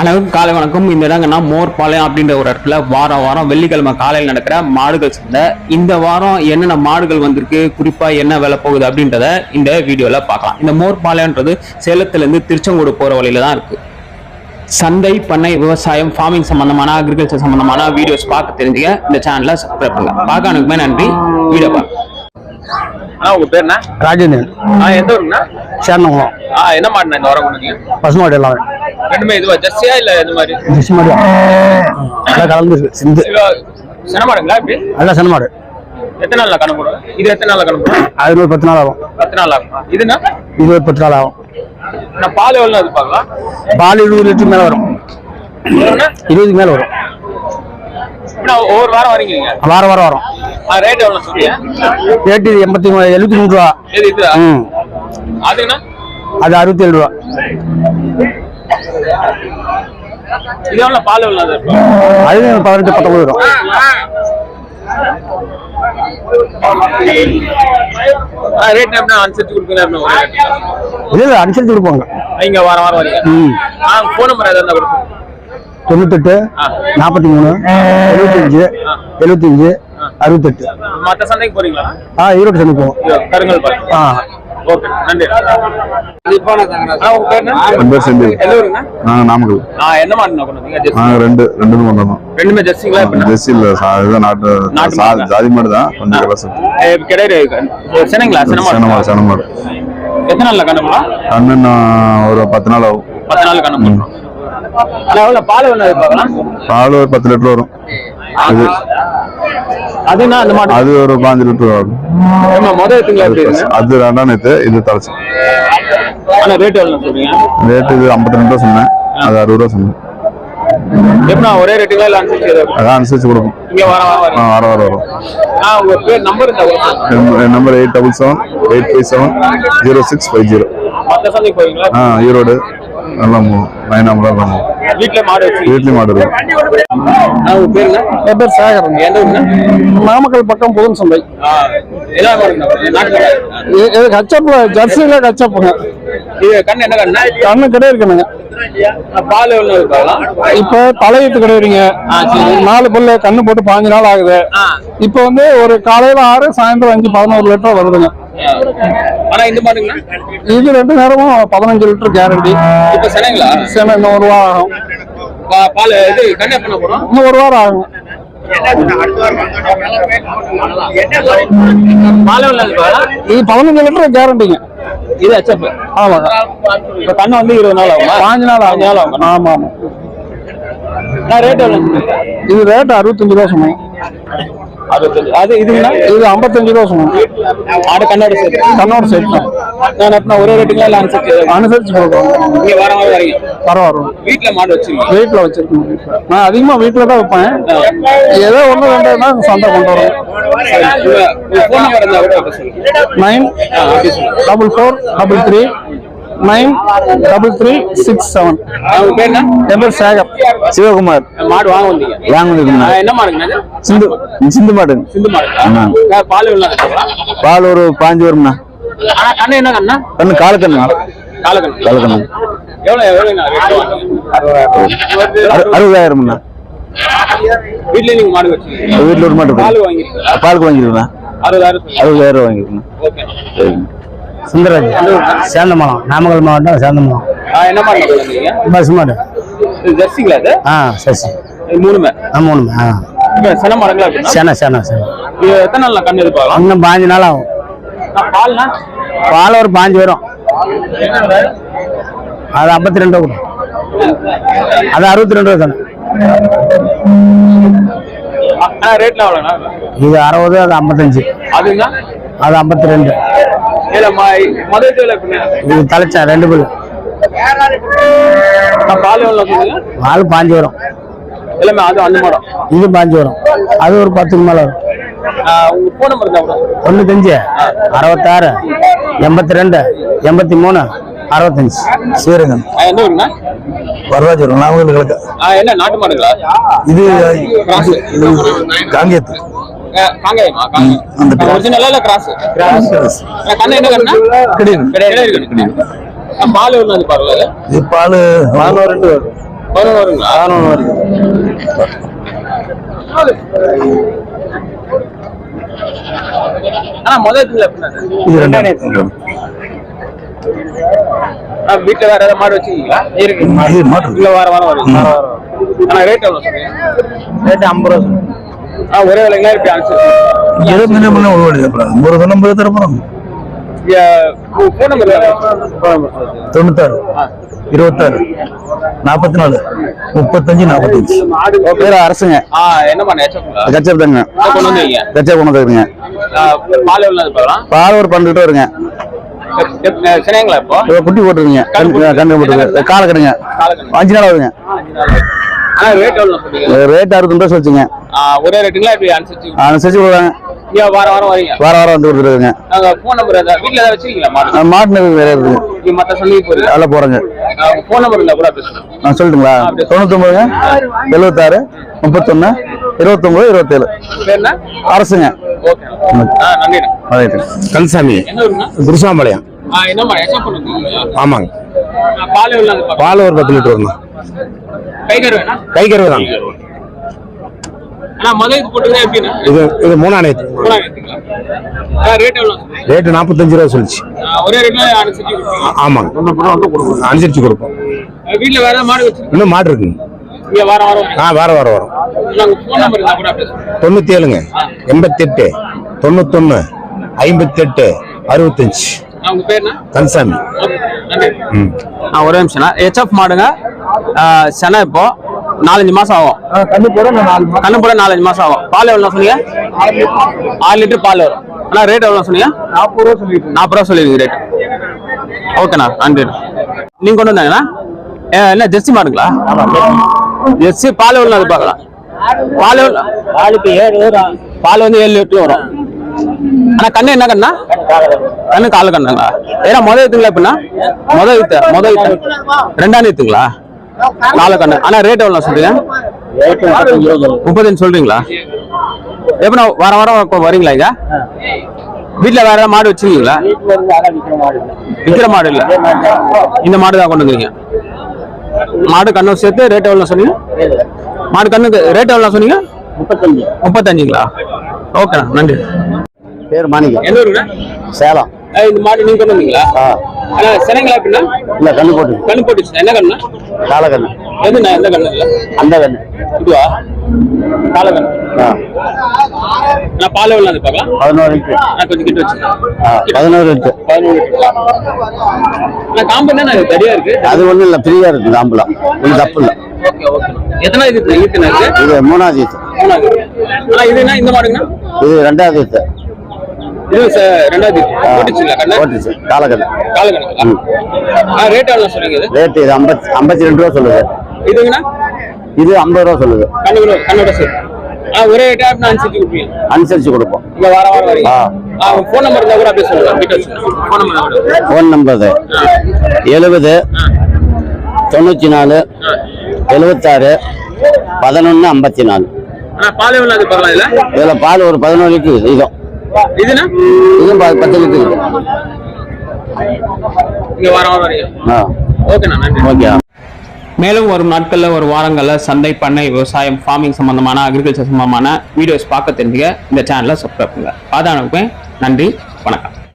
அனைவருக்கும் காலை வணக்கம். இந்த இடங்கன்னா மோர்பாளையம் அப்படின்ற ஒரு இடத்துல வாரம் வாரம் வெள்ளிக்கிழமை காலையில் நடக்கிற மாடுகள் சந்தை. இந்த வாரம் என்னென்ன மாடுகள் வந்திருக்கு குறிப்பாக என்ன விலை போகுது அப்படின்றத இந்த வீடியோவில் பார்க்கலாம். இந்த மோர்பாளையம்ன்றது சேலத்துலேருந்து திருச்செங்கோடு போகிற வழியில தான் இருக்குது சந்தை பண்ணை விவசாயம் ஃபார்மிங் சம்பந்தமான அக்ரிகல்ச்சர் சம்பந்தமான வீடியோஸ் பார்க்க தெரிஞ்சுக்க இந்த சேனலை சப்ஸ்கிரைப் பண்ணுங்கள் பார்க்க அனுக்குமே நன்றி. வீடியோ பார்க்க அண்ணா உங்க பேர் என்ன? ராஜேந்திரன். ஆ எந்த ஊருங்கண்ணா? சேர்ந்தவங்களும் ஆ என்ன மாடுண்ணா இந்த வாரம் கொண்டு பசுமாடு எல்லாமே. ரெண்டுமே இதுவா ஜெர்சியா இல்ல இந்த மாதிரி? ஜெர்சி மாடு. எல்லாம் கலந்து இருக்கு. சிந்து இப்படி? எல்லாம் சின்ன மாடு. எத்தனை நாள்ல கணக்கு போடுவோம் இது எத்தனை நாள்ல கணக்கு போடுவோம் அது ஒரு பத்து நாள் ஆகும். பத்து நாள் ஆகும்? இதுனா இது ஒரு பத்து நாள் ஆகும். நான் பால் எவ்வளோ அது பார்க்கலாம் பால் இருபது லிட்டர் மேலே வரும்? இருபதுக்கு மேலே வரும். ஒவ்வொரு வாரம் வரீங்க வாரம் வாரம் வரும். ரேட்டு எண்பத்தி மூணு எழுபத்தி மூணு ரூபா. ம். அதுங்கண்ணா அது அறுபத்தி ஏழு ரூபா. இது பால் அது பதினெட்டு பத்தொம்பது வரும் ஆ ரேட் எப்படின்னா அனுசரிச்சு எப்படின்னா இல்லை அனுசரித்து கொடுப்பாங்க. நீங்க வாரம் வாரம் வரீங்க? ஃபோன் நம்பர் இருந்தா கொடுப்போம் தொண்ணூத்தெட்டு நாற்பத்தி மூணு எழுபத்தஞ்சு எழுபத்தஞ்சு அறுபத்தெட்டு. மற்ற சந்தைக்கு போறீங்களா? ஆ ஈரோடு சந்தை போவோம். கருங்கல் ஆ. நாமக்கல். ரெண்டு ரெண்டுமே கொண்டு வந்தோம். ரெண்டுமே ஜெர்சிங்களா? ஜெர்சி இல்ல சா- இதுதான் நாட்டு? ஜாதி மாடு தான். கொஞ்சம் கலசு ஏ, கிடையாது. சினைங்களா? சினை மாடு. சென மாடு சென மாடு. எத்தனை நாள்ல கண்ணு? கண்ணு ஒரு பத்து நாள் ஆகும். பத்து நாள்ல கண்ணு பால் ஒரு பத்து லிட்டர் வரும். மாடு. அது ஒரு பாஞ்சு லிட்டர் வரும்? அது ரெண்டாம் நேத்து இது தலைச்சு? ரேட்டு இது ஐம்பத்தி ரெண்டு ரூபா சொன்னேன். அது அறுபது ரூபா சொன்னேன். எப்படிண்ணா, ஒரே ரேட்டுங்களா இல்ல அனுசரிச்சு கொடுக்கும் இங்க வர வர. வர வர வரும் உங்க பேர் number number eight double seven eight five seven zero six five zero Erode. வீட்டுல மாடு வச்சிருக்கீங்க. வீட்லேயும் மாடு இருக்கு. ஆ, உங்க பேர் ஊருங்க? நாமக்கல் பக்கம் புதன் சந்தை. கச்சப்பு ஜெர்சியில கச்சப்புங்க. கண்ணு என்ன கண்ணு? கண்ணு கிடையாது இருக்குதுங்க பால் இப்ப தலையீத்து கிடையாதுங்க. நாலு பல்லு கண்ணு போட்டு பாஞ்சு நாள் ஆகுது. இப்ப வந்து ஒரு காலையில ஆறு சாயந்தரம் அஞ்சு பதினோரு லிட்டர் வருதுங்க. ஆனா இந்த மாடுங்களா இது ரெண்டு நேரமும் பதினஞ்சு லிட்டர் கேரண்டி இப்ப சனைங்களா? சரி இன்னும் ஒரு வாரம் ஆகும். பா- பால் இது கண்ணு எப்ப போறோம் இன்னும் ஒரு வாரம் ஆகும்? இது பதினஞ்சு லிட்டர் கேரண்டிங்க இது ஹெச்எப் ஆமாங்க இப்ப கண்ணு வந்து இருபது நாள் ஆகுமா? பாஞ்சு நாள் பாஞ்சு நாள் ஆகும்? ஆகும் ஆமா. ஆமா ரேட் எவ்வளவு இது ரேட் அறுபத்தஞ்சு ரூபா அறுபத்தஞ்சு அது இதுங்களா? இது ஐம்பத்தஞ்சு ரூபா சொன்னோம் ஆடு கண்ணோட சேர்த்து கண்ணோட சேர்த்து தான். நான் ஒரே ரேட்டுங்களா இல்ல அனுசரிச்சு அனுசரிச்சு கொடுக்குறோம். நீங்க வர வாரம் வரீங்க? வீட்டுல மாடு வச்சிருக்கீங்க வீட்டில் வச்சிருக்கோம் நான் அதிகமாக வீட்டில் தான் வைப்பேன். ஏதோ ஒன்று ரெண்டு தான் சந்தை கொண்டு வரோம். Nine double four double three nine double three six seven. என் பேர் சேகர். சிவகுமார். மாடு வாங்க வந்தீங்க வாங்க ஆ, என்ன மாடுங்க? சிந்து சிந்து மாடு. சிந்து மாடு. ஆமா. பால்? பால் ஒரு பாஞ்சு வரும்ண்ணா கண்ணு என்ன கண்ணா? கண்ணு காலக்கண்ணு. காலக்கண்ணு. காலக்கண்ணு. ரேட் அறு- அறுபதாயிரம்ண்ணா. வீட்லயே நீங்க மாடு வீட்டில் ஒரு மாட்டு பால் இருக்கு. வாங்கிருக்கீங்களா? பாலுக்கு வாங்கிருக்கேன் அறுபதாயிரம். அறுபதாயிரம் வாங்கிருக்கேன் சுந்தரராஜ். சேந்தமலம் நாமக்கல் மாவட்டம் சேந்தமலம் என்ன மாடு பஸ் மாடு ஜெர்சிங்களா இது? ஆ சரி மூணுமே? ஆ மூணு ஆ. சின அப்படின்னா சேனா சேனா இது எத்தனை நாள்ல கண்ணு எதிர்பார்க்கலாம்? இன்னும் பாஞ்சு நாள் ஆகும். பால்னா? பால் ஒரு பாஞ்சு வரும். அது ஐம்பத்தி ரெண்டு ரூபா அது அறுபத்தி ரெண்டு ரூபா ரேட்ல இது அறுபது அது ஐம்பத்தஞ்சு. அதுங்க அது ஐம்பத்தி ரெண்டு இது தலைச்சா ரெண்டு பில்லு பால் பாஞ்சு வரும். எல்லாமே அது அந்த மாடம். இது பாஞ்சு வரும். அது ஒரு பத்துக்கு மேலே வரும். தொண்ணூத்தஞ்சு அறுபத்தாறு எண்பத்தி ரெண்டு எண்பத்தி மூணு அறுபத்தஞ்சு ஊருங்கண்ணா வரராஜர் நாமக்கல் கிழக்கு. ஆ, என்ன நாட்டு மாடுங்களா? இது காங்கேத்து. காங்கேயமா. காங்கேயம். ஒரிஜினலா இல்ல கிராஸ் கிராஸ் கண்ணு என்ன கண்ணா? கிடையாது. கிடையாது கிடையாது. பால் இது பால் பதினோரு ரெண்டு பதினொன்று வருங்களா பதினொன்று வரைக்கும் ஆனா முதல் இதுல எப்படின்னா சார்? இது ரெண்டாயிரம் ஆ, வீட்டுல வேற ஏதாவது மாடு வச்சிருக்கீங்களா? இருக்கு. இல்ல வார வாரம் வரும் வார வாரம் வரும். ஆனா ரேட் எவ்வளவு சொல்றீங்க ரேட்டு ஐம்பது ரூபா ஒரே விலைங்களா இப்படி அனுப்பிச்சு இருபத்தி முன்ன முன்ன ஒரு ஒரு தொண்ணூறு தரப்போம் ஃபோன் நம்பர் தொண்ணூத்தாறு. இருபத்தாறு. நாற்பத்தி நாலு முப்பத்தஞ்சு நாற்பத்தஞ்சு பேர் அரசுங்க. ஆ என்ன பண்ண எச்சப்புங்களா கச்சப் தாங்க கொண்டு வந்துருக்கீங்க கச்சா கொண்டு வந்துருங்க பால் ஒரு பன்னெண்டு வருங்க குட்டி போட்டுருங்க. கண் கண்ணு போட்டுருக்கு காலை கடுங்க. அஞ்சு நாள் ஆகுதுங்க. ரேட் அறுபது ரூபா வச்சுங்க ஒரே ரேட்டுங்களா இப்படி அனுசரிச்சு? அனுசரிச்சு இங்க வாரம் வாரம் வரீங்க. வார வாரம் வந்து கொடுத்துருக்குங்க நாங்க ஃபோன் நம்பர் ஏதாவது வீட்ல ஏதாவது வச்சிருக்கீங்களா மாடு மாட்டு வேற இருக்குங்க நீங்க மத்த சந்தைக்கு போறீங்க? அதில் போகிறேங்க ஃபோன் நம்பர் இருந்தா கூட நான் சொல்லட்டுங்களா? தொண்ணூத்தொம்பதுங்க எழுபத்தாறு முப்பத்தொன்று இருபத்தொம்பது இருபத்தேழு. அரசுங்க. ஊருண்ணா குருசாம்பாளையம். ஆமாங்க. பால் ஒரு பத்து லிட்டர் வரணும் கை கருவு தான் இது இது மூணாம்? ரேட்டு நாற்பத்தஞ்சு ரூபா சொல்லிச்சு. ஆமாங்க. அனுசரிச்சு கொடுப்போம். வீட்டுல வேற மாடு இன்னும் மாடு இருக்குங்க. ஆ வாரம் வாரம் வரும். தொண்ணூத்தி ஏழுங்க எண்பத்தெட்டு தொண்ணூத்தொன்னு ஐம்பத்தெட்டு அறுபத்தஞ்சு. உங்க பேர் என்ன கந்தசாமி ஓகே, நன்றி. ம். ஆ, ஒரே நிமிஷம்ண்ணா ஹெச்எஃப் மாடுங்க. செனை இப்போ நாலஞ்சு மாசம் ஆகும். கண்ணு போட கண்ணு நாலஞ்சு மாசம் ஆகும். பால் எவ்வளோ சொன்னீங்க? ஆறு லிட்டர். பால் வரும். அண்ணா ரேட் எவ்வளோ சொன்னீங்க? நாற்பது ரூபா சொல்லிட்டு நாற்பது ரூபா சொல்லிருக்கு ரேட் ஓகேண்ணா நன்றி நீங்க கொண்டு வந்தாங்கண்ணா? என்ன ஜெர்சி மாடுங்களா? ஜெர்சி. பால் எவ்வளோ அது பார்க்கலாம். பால் எவ்வளோ நாளைக்கு ஏழு பால் வந்து ஏழு லிட்டர் வரும். அண்ணா கண்ணு என்ன கண்ணா? கண்ணு கால கண்ணுங்களா? ஏன்னா முத ஈத்துங்களா எப்படின்னா முத ஈத்து முத ஈத்து ரெண்டாம் ஈத்துங்களா கால கண்ணு அண்ணா ரேட் எவ்வளோ சொல்றீங்க? முப்பத்தஞ்சு சொல்றீங்களா? எப்படின்னா வாரம் வாரம் வரீங்களா இங்க? வீட்டுல வேற ஏதாவது மாடு வச்சிருக்கீங்களா? விக்கிற மாடு இல்ல. இந்த மாடு தான் கொண்டு வந்துருக்கீங்க மாடு கண்ணு சேர்த்து ரேட் எவ்வளோ சொன்னீங்க? மாடு கண்ணுக்கு ரேட் எவ்வளோ சொன்னீங்க? முப்பத்தஞ்சு. முப்பத்தஞ்சுங்களா? ஓகேண்ணா நன்றி. பேர் மாணிக்கம். எந்த சேலம். இந்த மாடு நீங்க கொண்டு வந்தீங்களா? சினைங்களா எப்படின்னா இல்லை கண்ணு போட்டு. கண்ணு போட்டுச்சு. என்ன கண்ணா காலை கண்ணு எதுண்ணா எந்த கண்ணு இல்ல அந்த கண்ணு இதுவா? நான் பால் எவ்வளோ அது பார்க்கலாம் பதினோரு லிட்டரு நான் கொஞ்சம் கிட்ட வச்சுக்கிறேன் ஆ பதினோரு லிட்டரு நான் காம்பு என்ன இருக்கு? அது ஒன்றும் இல்லை ஃப்ரீயாக இருக்குது ஆம்பளம் ஒன்றும் தப்பு இல்லை. Okay okay. எத்தனை இது ஈத்துனா இருக்கு இது? மூணாவது ஈத்து மூணாவது ஆனா இது என்ன? இந்த மாடுங்கண்ணா? இது ரெண்டாவது ஈத்து இது ச- ரெண்டாவது ஈத்து. போட்டுச்சுங்களா கண்ணு? போட்டுச்சு காலக்கண்ணு. காலக்கணக்கு ஆ ரேட் எவ்வளோ சொல்றீங்க இது? ரேட்டு இது ஐம்பத்தி ஐம்பத்தி ரெண்டு ரூபா சொல்லுது. இதுங்கண்ணா? இது ஐம்பது ரூபா சொல்லுது. கண்ணு கூட கண்ணோட சரி. ஒரே ரேட்டா நான் அனுசரிச்சு கொடுப்பீங்க? அனுசரிச்சு கொடுப்போம். இங்க வார வாரம் வரீங்க? ஃபோன் நம்பர் இருந்தா கூட அப்படியே சொல்லுங்க. ஃபோன் நம்பர் எழுபது தொண்ணூற்றி நாலு எழுபத்தாறு பதினொன்று ஐம்பத்தி நாலு பால் எவ்வளோ அது பார்க்கலாம் இதுல? பால் ஒரு பதினோரு லிட்டர் இதுவும் இதுனா? இதுவும் ப- பத்து லிட்டர். இருக்குது இங்க வார வாரம் வரீங்க ஆ. ஓகேண்ணா நன்றி. ஓகே மேலும் வரும் நாட்களில் ஒரு வாரங்களில் சந்தை பண்ணை விவசாயம் ஃபார்மிங் சம்பந்தமான அக்ரிகல்ச்சர் சம்பந்தமான வீடியோஸ் பார்க்க தெரிஞ்சுக்க இந்த சேனலை சப்ஸ்கிரைப் பண்ணுங்க. அதான் நன்றி வணக்கம்.